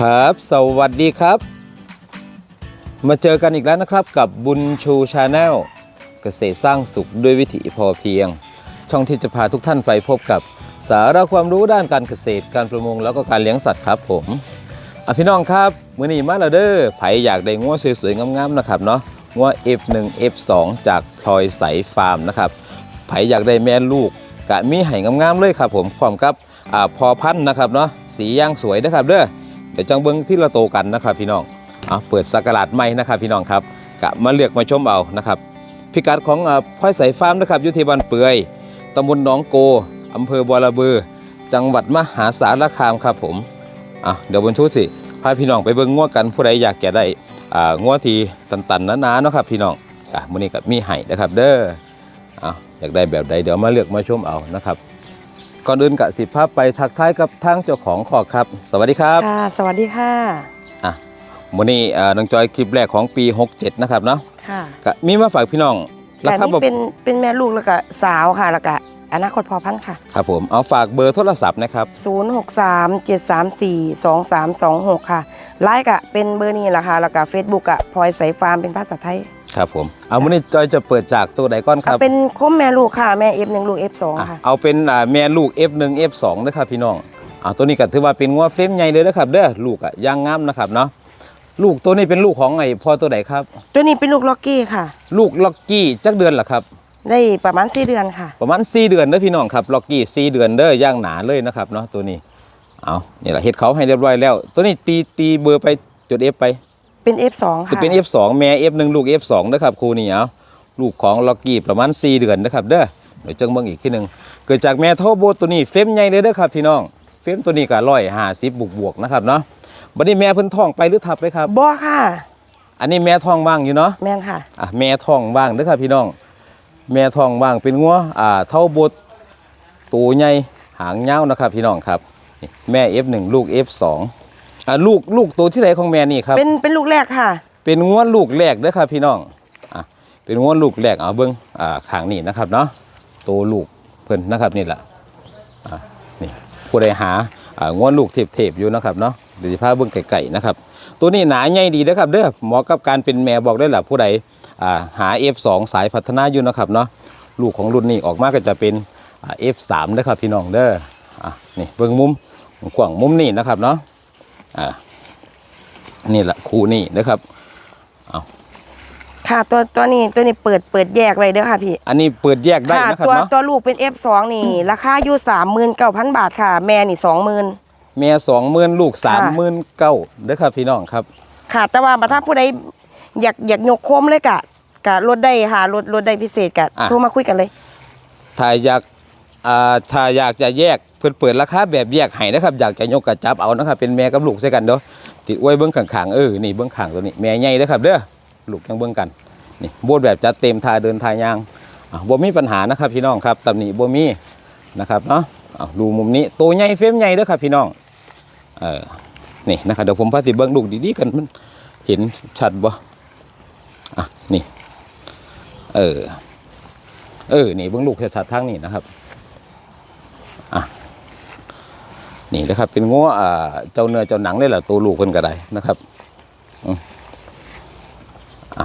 ครับ สวัสดีครับ มาเจอกันอีกแล้วนะครับกับบุญชูชาแนลเกษตรสร้างสุขด้วยวิถีพอเพียง ช่องที่จะพาทุกท่านไปพบกับสาระความรู้ด้านการเกษตรการประมงแล้วก็การเลี้ยงสัตว์ครับผมอพี่น้องครับมื้อนี้มาแล้วเด้อไผอยากได้งัวสวยๆงามๆนะครับเนาะงัว F1 F2 จากพลอยใสฟาร์มนะครับไผอยากได้แม่ลูกกะมีไห่งามๆเลยครับผมพร้อมกับอ่าพอพันนะครับเนาะสีย่างสวยนะครับเด้อ เดี๋ยวจังเบิ้งที่เราโตกันนะครับพี่น้องเอาเปิดสักราดใหม่นะครับพี่น้องครับกะมาเลือกมาชมเอานะครับพิกัดของอ่าพ่อยใสฟาร์มนะครับอยู่ที่บ้านเปื่อยตำบลหนองโกอำเภอบัวระเบือ จังหวัดมหาสารคามครับผมอะเดี๋ยวบนชุสิพาพี่น้องไปเบิ้งงัวกันผู้ใดอยากแก่ได้อ่างัวทีตันๆหนาๆเนาะครับพี่น้องอะมื้อนี้กับมีไห้นะครับเด้ออะอยากได้แบบใดเดี๋ยวมาเลือกมาชมเอานะครับ ก่อนอื่นกะสิภาพไปทักทายกับทางเจ้าของขอกครับ สวัสดีครับค่ะ สวัสดีค่ะอะวันนี้อ่าน้องจอยคลิปแรกของปี 67 นะครับเนาะค่ะก็มีมาฝากพี่น้องราแต่คานี่แบบเป็นเป็นแม่ลูกแล้วก็สาวค่ะแล้วก็อนาคตพอพันธุ์ค่ะ ครับผมเอาฝากเบอร์โทรศัพท์นะครับ 0 6 3 7 3 4 2 3 2 6 ค่ะไลน์ก็เป็นเบอร์นี้แหละค่ะแล้วก็เฟซบุ๊กอะพลอยใสฟาร์มเป็นภาษาไทย ครับผม เอาวันนี้จอยจะเปิดจากตัวไหนก่อนครับ เป็นคมแม่ลูกค่ะ แม่ F1 ลูก F2 อะค่ะ เอาเป็นอ่าแม่ลูก F1 F2 นะครับพี่น้องเอาตัวนี้ก็ถือว่าเป็นงัวเฟรมใหญ่เลยนะครับเด้อลูกอะย่างงามนะครับเนาะลูกตัวนี้เป็นลูกของไอ้พ่อตัวไหนครับ ตัวนี้เป็นลูกล็อกกี้ค่ะ ลูกล็อกกี้จักเดือนเหรอครับ ได้ประมาณ4เดือนค่ะ ประมาณ4เดือนเด้อพี่น้องครับล็อกกี้4เดือนเด้อย่างหนาเลยนะครับเนาะตัวนี้เอานี่แหละเฮ็ดเขาให้เรียบร้อยแล้ว ตัวนี้ตีตีเบอร์ไปจุด F ไป เป็น F2 ค่ะจะเป็น F2 แม่ F1 ลูก F2 นะครับครูนี่เอาลูกของล็อกกี้ประมาณ 4 เดือนนะครับเด้อเดี๋ยวจังเบิ่งอีกทีหนึงเกิดจากแม่โทโบตัวนี้เฟรมใหญ่เลยเด้อครับพี่น้อง เฟรมตัวนี้ก็ร้อยห้าสิบบวกบวกๆนะครับเนาะบัดนี้แม่เพิ่นท้องไปหรือทับไปครับบ่ค่ะ อันนี้แม่ท้องว่างอยู่เนาะแม่นค่ะอะแม่ท้องว่างเด้อครับพี่น้อง แม่ท้องว่างเป็นงัวอ่าเท่าบดตัวใหญ่หางยาวนะครับพี่น้องครับนี่แม่ F1 ลูก F2 อ่าลูกลูกตัวที่ไหนของแม่นี่ครับ เป็นเป็นลูกแรกค่ะ เป็นงวดลูกแรกเด้อครับพี่น้องอะเป็นงวดลูกแรกเอาเบิ้งอ่าขางนี่นะครับเนาะโตลูกเพิ่นนะครับนี่แหละอะนี่ผู้ใดหาอ่างวดลูกเทพๆอยู่นะครับเนาะเดี๋ยวจะพาเบิ้งไก่ๆนะครับ ตัวนี้หนาใหญ่ดีนะครับเด้อเหมาะกับการเป็นแม่บอกได้แหละผู้ใดอ่าหา F2 สายพัฒนาอยู่นะครับเนาะลูกของรุ่นนี้ออกมาก็จะเป็นอ่า F3 เด้อครับพี่น้องเด้ออะนี่เบิ้งมุมกว้างมุมนี่นะครับเนาะ อ่านี่แหละคู่นี่นะครับค่ะตัวตัวนี้ตัวนี้เปิดเปิดแยกไว้เด้อค่ะพี่ อันนี้เปิดแยกได้ค่ะนะครับตัวเนาะตัวลูกเป็น F2 นี่ ราคาอยู่39,000บาทค่ะ แม่นี่20,000เมียสองหมื่นลูกสามค่ะหมื่นเก้าเด้อครับพี่น้องครับ ค่ะ แต่ว่าถ้าผู้ใดอยากอยากยกโคมเลยกะกะลดได้ค่ะลดลดได้พิเศษกะอะ โทรมาคุยกันเลย ถ้าอยากอ่า ถ้าอยากจะแยกเพิ่นเปิดราคาแบบแยกให้นะครับ อยากจะยกกระจับเอานะครับ เป็นแม่กับลูกใส่กันเด้อติดไว้เบื้องข้างๆเออนี่เบื้องข้างตัวนี้แม่ใหญ่เด้อครับเด้อลูกยังเบื้องกันนี่โบดแบบจัดเต็มทาเดินทายางบ่มีปัญหานะครับพี่น้องครับตำหนิบ่มีนะครับเนาะดูมุมนี้ตัวใหญ่เฟรมใหญ่เด้อครับพี่น้องเออนี่นะครับเดี๋ยวผมพาติเบิ่งลูกดีๆกันมันเห็นชัดบ่อะนี่เออเออนี่เบื้องลูกชัดๆทางนี่นะครับ อะนี่นะครับ เป็นงัวอ่าเจ้าเนื้อเจ้าหนังเลยแหละตัวลูกเพิ่นก็ได้นะครับอืมอะ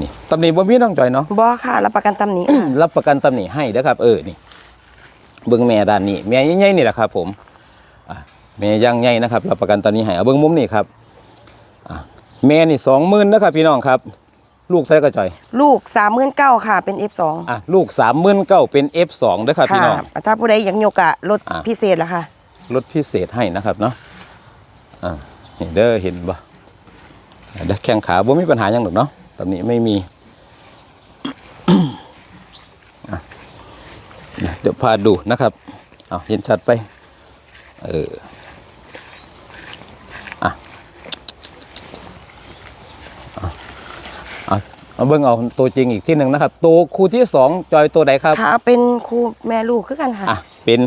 นี่ตำหนิบ่มีน้องจอยเนาะบอค่ะ รับประกันตำหนิค่ะรับประกันตำหนิให้นะครับเออนี่เบื้องแม่ด้านนี้แม่ใหญ่ๆนี่แหละครับ ผมอะแม่ย่างใหญ่นะครับรับประกันตำหนิให้เอาเบื้องมุมนี่ครับอะแม่นี่สองหมื่นนะครับพี่น้องครับ ลูกเท่าไหร่ก็จอย ลูก39,000ค่ะ เป็น F2 อะลูกสามหมื่นเก้าเป็น F2 เด้อครับพี่ค่ะน้อง ถ้าผู้ใดอยากยกกะลดอะ พิเศษละค่ะ ลดพิเศษให้นะครับเนาะอ่านี่เด้อเห็นบ่เด้อแข้งขาบ่มีปัญหาหยังหรอกเนาะตอนนี้ไม่มีอะเดี๋ยวพาดูนะครับ เอาเห็นชัดไป เออ อะเอา เอาเอาเบิ่งเอาตัวจริงอีกที่หนึ่งนะครับ ตัวคู่ที่สองจอยตัวใดครับค่ะเป็นครูแม่ลูกคือกันค่ะอะเป็น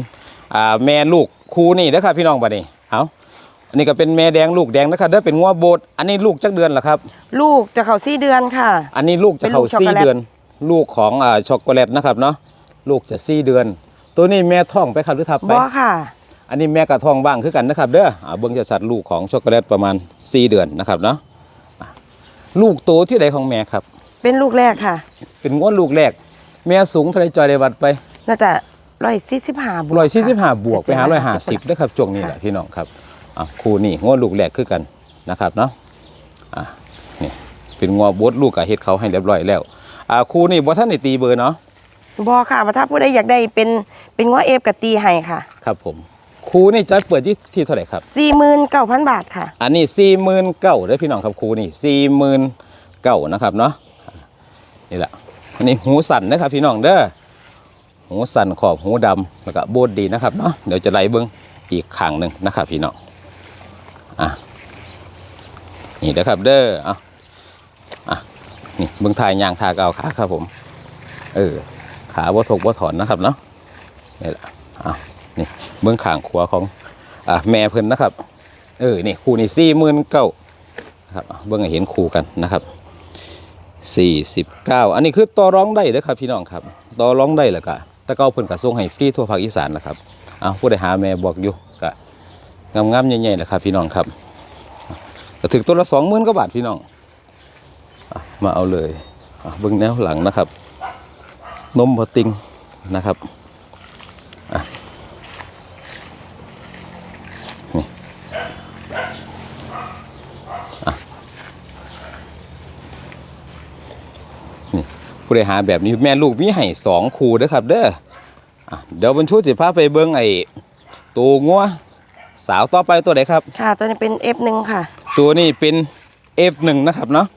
อ่าแม่ลูกคู่นี่นะครับพี่น้องบัดนี้เอาอันนี้ก็เป็นแม่แดงลูกแดงนะครับเด้อเป็นงัวโบดอันนี้ลูกจักเดือนเหรอครับ ลูกจะเข้าสี่เดือนค่ะ อันนี้ลูกจะเข้าเป็นลูกช็อกสี่โกแลตเดือน ลูกของอ่าช็อกโกแลตนะครับเนาะลูกจะสี่เดือน ตัวนี้แม่ท้องไปครับหรือทับไปบอค่ะ อันนี้แม่กระทองบ้างคือกันนะครับเด้ออ่าเบิ่งจะสัตว์ลูกของช็อกโกแลตประมาณ4เดือนนะครับเนาะอะลูกโตที่ใดของแม่ครับ เป็นลูกแรกค่ะ เป็นงวดลูกแรก แม่สูงเท่าไรจอยได้วัดไปน่าจะร้อยสี่สิบห้าบวกร้อยสี่สิบห้าค่ะบวกไปหาร้อยห้าสิบนะครับช่วงนี้แหละพี่น้องครับอะครูนี่งวดลูกแรกคือกันนะครับเนาะอะนี่เป็นงวดบดลูกกับเฮ็ดเขาให้เรียบร้อยแล้วอ่าครูนี่บ่ท่านได้ตีเบอร์เนาะบอค่ะว่าถ้าผู้ใดอยากได้เป็นเป็นง้อเอฟกับตีให้ค่ะ ครับผมครูนี่จะเปิดที่ที่เท่าไหร่ครับสี่หมื่นเก้าพันบาทค่ะ อันนี้สี่หมื่นเก้าเด้อพี่น้องครับครูนี่สี่หมื่นเก้านะครับเนาะ นี่แหละอันนี้หูสั่นนะครับพี่น้องเด้อหูสั่นขอบหูดำแล้วก็โบดดีนะครับเนาะเดี๋ยวจะไล่เบิ้งอีกข้างหนึ่งนะครับพี่น้องอะนี่นะครับเด้อเอาอะนี่เบิ้งทายยางทาเกาวขาครับผม เออขาบ่ทกบ่ถอนนะครับเนาะนี่แหละเอานี่เบิ้งข้างขวาของอะแม่เพิ่นนะครับ เออนี่คู่นี่สี่หมื่นเก้าครับเอาเบิ่งเห็นคู่กันนะครับ สี่สิบเก้าอันนี้คือต่อร้องได้เลยครับพี่น้องครับต่อร้องได้แหละกะตะเก้าเพิ่นกะส่งให้ฟรีทั่วภาคอีสานนะครับเอาผู้ใดหาแม่บอกอยู่กะงามๆใหญ่ๆแหละครับพี่น้องครับก็ถึงตัวละสองหมื่นกว่าบาทพี่น้องมาเอาเลยเบื้องแนวหลังนะครับ นมพอติงนะครับ ผู้ใดหาแบบนี้แม่ลูกมีให้สองคู่เด้อครับ เด้ออะเดี๋ยวบรรชุสิพาไปเบิ่งไอ้ตัวงัวสาวต่อไปตัวไหนครับ ค่ะ ตัวนี้เป็น F1 ค่ะ ตัวนี้เป็น F1 นะครับเนาะ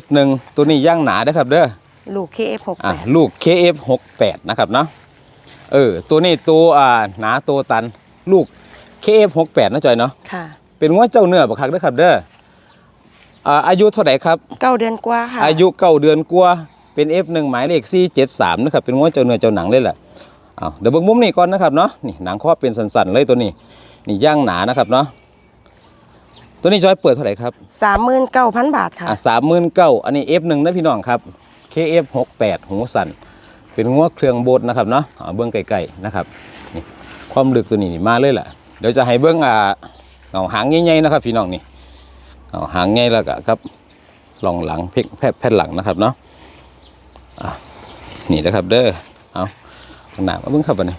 F1 ตัวนี้ย่างหนาเด้อครับ เด้อลูก KF6 อะลูก KF68 นะครับเนาะเออตัวนี้ตัวอ่าหนาตัวตันลูก KF68 นะจอยเนาะค่ะ เป็นงัวเจ้าเนื้อบักคักเด้อครับ เด้ออ่าอายุเท่าไหร่ครับเก้าเดือนกว่าค่ะ อายุเก้าเดือนกว่า เป็น F1 หมายเลข473นะครับเป็นง้วเจ้าเนื้อเจ้าหนังเลยแหละเอาเดี๋ยวเบิ่งมุมนี้ก่อนนะครับเนาะนี่หนังข้อเป็นสันๆเลยตัวนี้นี่ย่างหนานะครับเนาะตัวนี้จอยเปิดเท่าไหร่ครับสามหมื่นเก้าพันบาทค่ะอะสามหมื่นเก้าอันนี้ F1 นะพี่น้องครับ KF68 หูสันเป็นง้วเครื่องโบดนะครับเนาะเอาเบื้องไกลๆนะครับนี่ความลึกตัวนี้นี่มาเลยแหละเดี๋ยวจะให้เบื้องอ่าเอาหางใหญ่ๆนะครับพี่น้องนี่เอาหางใหญ่แล้วก็ครับลองหลังเพกแพทย์แพทย์หลังนะครับเนาะ นี่นะครับเด้อเอาหนามาเบิ้งครับบัดนี้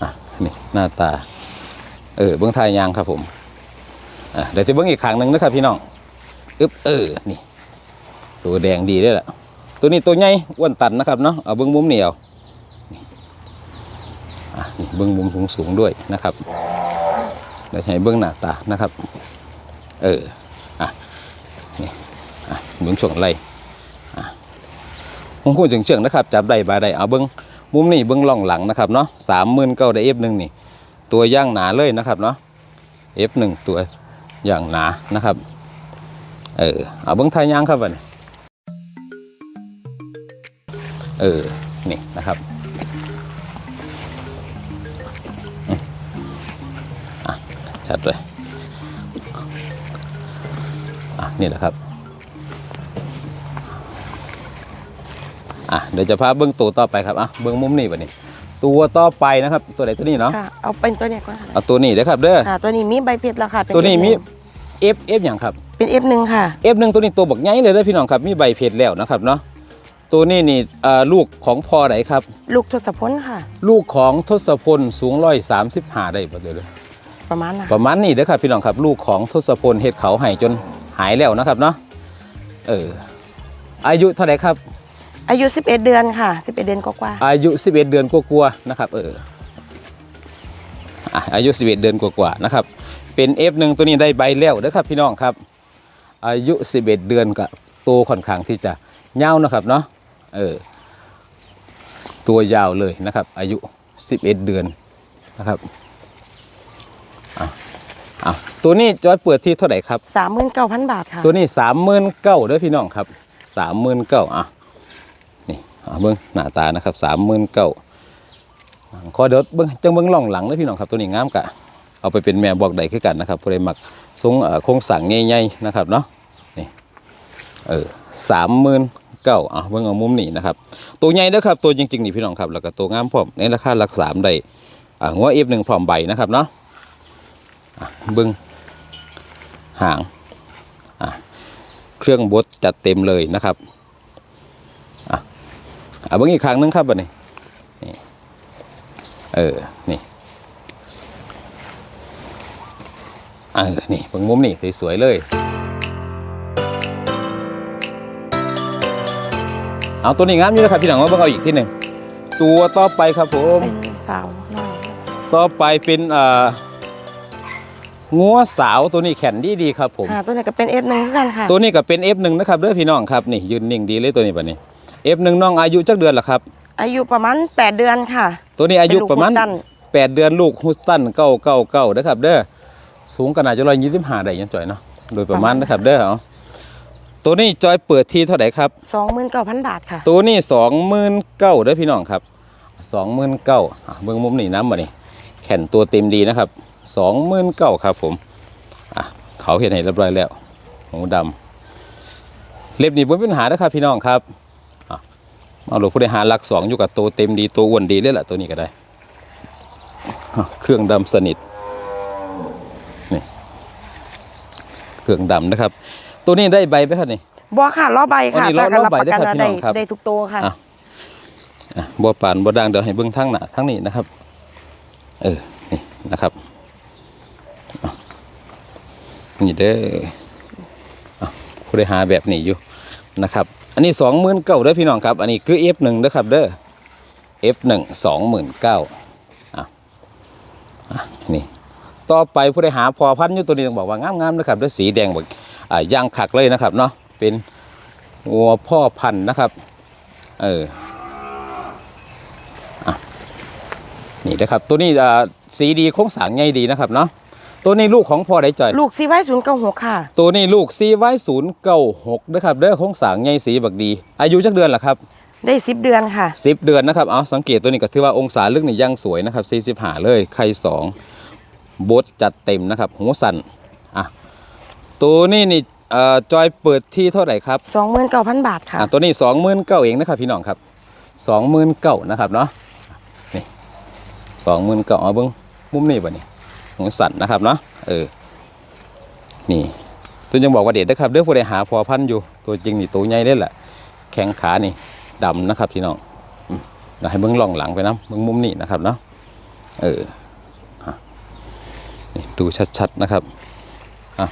อะนี่หน้าตา เออเบิ้งทายยางครับผมอะเดี๋ยวจะเบิ้งอีกครั้งหนึ่งนะครับพี่น้องอึ๊บเออนี่ ตัวแดงดีด้วยล่ะตัวนี้ตัวใหญ่อ้วนตันนะครับเนาะเอาเบิ้งมุมเหนียวอะนี่เบิ้งมุมสูงสูงด้วยนะครับเดี๋ยวให้เบิ้งหน้าตานะครับ เอออะนี่อะเบิ้งช่วงไห ล่ผมพูดถึงเชิงนะครับจับได้บาได้เอาเบิ้งมุมนี่เบิ้งล่องหลังนะครับเนาะสามหมื่นเก้าได้เอฟหนึ่งนี่ ตัวย่างหนาเลยนะครับเนาะเอฟหนึ่งตัวอย่างหนานะครับเออเอาเบิ้งทายยางครับวันเออนี่นะครับอะชัดเลยอะนี่แหละครับ อะเดี๋ยวจะพาเบิ้งตัวต่อไปครับอะเบิ้งมุมนี่บัดนี้ ตัวต่อไปนะครับ ตัวไหนตัวนี้เนาะค่ะเอาเป็นตัวเนี้ยก่อนค่ะเอาตัวนี้เด้อครับเด้อ ค่ะตัวนี้มีใบเพชรแล้วค่ะเป็ ตัวนี้มี F1 F F อย่างครับ เป็น F1 ค่ะ F หนึ่งตัวนี้ตัวบักใหญ่เลยเด้อพี่น้องครับ มีใบเพชรแล้วนะครับเนาะ ตัวนี้นี่อ่าลูกของพ่อไหนครับ ลูกทศพลค่ะ ลูกของทศพลสูงร้อยสามสิบห้าได้บ่เด้อเลย ประมาณน่ะประมาณนี้เด้อครับพี่น้องครับลูกของทศพลเฮ็ดเขาให้จนหายแล้วนะครับเนาะเอออายุเท่าไหร่ครับ อายุ 11 เดือนค่ะ 11 เดือนกว่าอายุ 11 เดือนกว่าๆนะครับเอออะอายุ 11 เดือนกว่าๆนะครับ เป็น F1 ตัวนี้ได้ใบแล้วนะครับพี่น้องครับ อายุ 11 เดือนกับตัวค่อนข้างที่จะยาวนะครับเนาะเออตัวยาวเลยนะครับ อายุ 11 เดือนนะครับอะอะตัวนี้จอยเปิดที่เท่าไหร่ครับ ๆ39,000 บาทค่ะ ตัวนี้สามหมื่นเก้าเด้อพี่น้องครับสามหมื่นเก้าอะนี่อะ เบิ้งหน้าตานะครับสามหมื่นเก้าขอเดี๋ยวเบิ้งจังเบิ้งล่องหลังเด้อพี่น้องครับตัวนี้งามกะเอาไปเป็นแม่บอกใดคือกันนะครับผู้ใดมักทรงโครงสั่งใหญ่ๆนะครับเนาะนี่เออสามหมื่นเก้าอะเบิ้งเอามุมนี้นะครับตัวใหญ่เด้อครับ ตัวจริงๆนี่พี่น้องครับแล้วก็ตัวงามพร้อมในราคาหลักสามได้อะงัวเอฟหนึ่งพร้อมใบนะครับเนาะอะเบึงหางอะเครื่องบดจัดเต็มเลยนะครับ อะเบิ้งอีกครั้งหนึงครับบัดนี้นี่เออนี่เออนี่เบิ้งมุมนี่สวยๆเลย เอาตัวนี้งามอยู่นะครับพี่หนังว่าเบิ่งเอาอีกที่หนึ่งตัวต่อไปครับผมเป็นสาวน้อยต่อไปเป็นเอ่องัวสาวตัวนี้แข็งดีดีๆครับผมค่ะตัวนี้ก็เป็นเอฟหนึ่งกันค่ะ ตัวนี้ก็เป็น F1 นะครับเด้อพี่น้องครับนี่ยืนนิ่งดีเลยตัวนี้บัดนี้ F1 น้องอายุจักเดือนละครับ อายุประมาณ 8 เดือนค่ะ ตัวนี้อายุประมาณเป็นลูกฮุสตัน8เดือนลูกฮุสตันเก้าเก้าเก้านะครับเด้อสูงขนาดจะร้อยยี่สิบห้าได้ยังจ่อยเนาะโดยประมาณนะครับเด้อเอาตัวนี้จอยเปิดที่เท่าไหร่ครับ29,000บาทค่ะ ตัวนี้สองหมื่นเก้าเด้อพี่น้องครับสองหมื่นเก้าเบื้องมุมนี่น้ำมานี่แข่นตัวเต็มดีนะครับสองหมื่นเก้าครับผมอะเขาเห็นให้เรียบร้อยแล้วหูดำเล็บนี่บนปัญหานะครับพี่น้องครับอะ เอาหลวงผู้ได้หาหลักสองอยู่กับตัวเต็มดีตัวอ้วนดีเลยแหละตัวนี้ก็ได้อะเครื่องดำสนิทนี่เครื่องดำนะครับ ตัวนี้ได้ใบไหมครับนี่บัวค่ะล้อใบค่ะอ๋อนี่ล้อแต่ก็ล้อใบประกันได้ครับพี่น้องครับได้ทุกตัวค่ะอะอะบัวปานบัวด่างเดี๋ยวให้เบิ้งทั้งหน้าทั้งนี้นะครับ เออนี่นะครับอะนี่เด้ออะผู้ได้หาแบบนี้อยู่นะครับ อันนี้สองหมื่นเก้าเด้อพี่น้องครับ อันนี้คือ F หนึ่งเด้อครับเด้อ F หนึ่งสองหมื่นเก้าอะนี่ต่อไปผู้ได้หาพอพันธุ์อยู่ตัวนี้ต้องบอกว่างามๆนะครับด้วยสีแดงแบบอ่าย่างขักเลยนะครับเนาะเป็นวัวพ่อพันธุ์นะครับเออนี่นะครับตัวนี้อ่าสีดีโค้งสางใหญ่ดีนะครับเนาะ ตัวนี้ลูกของพ่อได้จ่อยลูกซีไว้ศูนย์เก้าหกค่ะ ตัวนี้ลูกซีไว้ศูนย์เก้าหกนะครับเด้อโค้งสร้างใหญ่สีบักดี อายุจักเดือนละครับได้10เดือนค่ะสิบเดือนนะครับเอาสังเกตตัวนี้ก็ถือว่าองศาลึกนี่ยังสวยนะครับสี่สิบห้าเลยไข่สองบดจัดเต็มนะครับหัวสันอะตัวนี้นี่เอ่อจอยเปิดที่เท่าไหร่ครับ29,000บาทค่ะอะตัวนี้สองหมื่นเก้าเองนะครับพี่น้องครับสองหมื่นเก้านะครับเนาะนี่สองหมื่นเก้าเอาเบิ้งมุมนี้บ่เนี่ย หัวสั่นนะครับเนาะเออนี่ตัวยังบอกว่าเด็ดนะครับเด้อผู้ใดหาพอพันธ์อยู่ตัวจริงนี่ตัวใหญ่เลยแหละแข้งขานี่ดำนะครับพี่น้องเดี๋ยวให้เบิ้องล่องหลังไปนะเบิ้องมุมนี้นะครับเนาะเออดูชัดๆนะครับอะ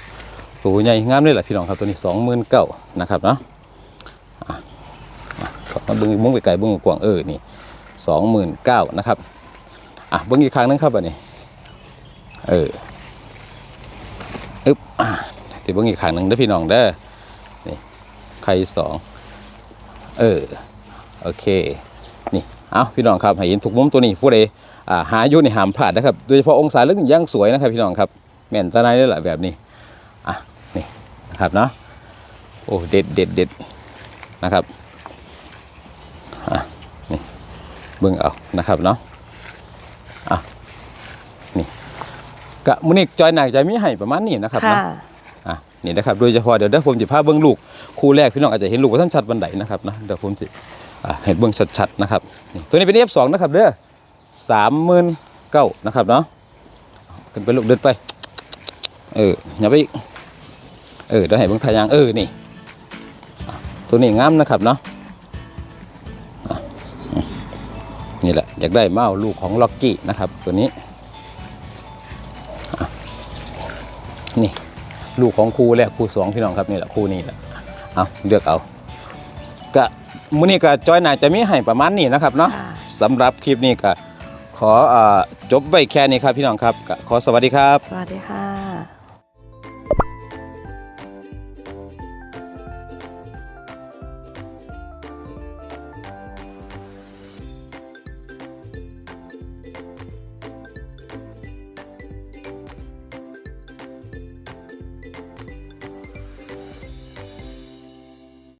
ตัวใหญ่งามเลยแหละพี่น้องครับตัวนี้สองหมื่นเก้านะครับเนาะก็มาเบิ้งมุ้งไปไก่เบิ้งกว้างเออนี่สองหมื่นเก้านะครับอะเบิ้งอีกครั้งนึงครับอันนี้ เอออึ๊บอะเดี๋ยวเบิ้งอีกครั้งหนึ่งเด้อพี่น้องเด้อนี่ไข่สองเออโอเคนี่เอาพี่น้องครับให้เห็นทุกมุมตัวนี้ผู้ใดอ่าหาอยู่ในหามพลาดนะครับโดยเฉพาะองศาลึกนี่ย่างสวยนะครับ พี่น้องครับแม่นตาในได้แหละแบบนี้อะนี่นะครับเนาะโอ้เด็ดเด็ดเด็ดนะครับอะนี่บิ่งเอานะครับเนาะ กะมุนิกจอยหนักใจมีให้ประมาณนี้นะครับค่ะเนาะอะนี่นะครับโดยเฉพาะเดี๋ยวเดี๋ยวผมจะพาเบิ่งลูกคู่แรกพี่น้องอาจจะเห็นลูกว่าท่านชัดบันไดนะครับนะเดี๋ยวผมจะอะเห็นเบิ่งชัดๆนะครับนี่ตัวนี้เป็น F2 นะครับเด้อสามหมื่นเก้านะครับเนาะขึ้นไปลูกเดินไป เอออย่าไปอีกเออเดี๋ยวให้เบิ่งทายางเออนี่อะตัวนี้งามนะครับเนาะนี่แหละอยากได้เมาลูกของล็อกกี้นะครับตัวนี้ นี่ ลูกของครูแรกครูสองพี่น้องครับนี่แหละครูนี่แหละเอาเลือกเอากะมื้อนี้ก็จอยหน่าจะมีให้ประมาณนี้นะครับเนาะค่ะสำหรับคลิปนี้ก็ขออาจบไว้แค่นี้ครับพี่น้องครับก็ขอสวัสดีครับ สวัสดีค่ะ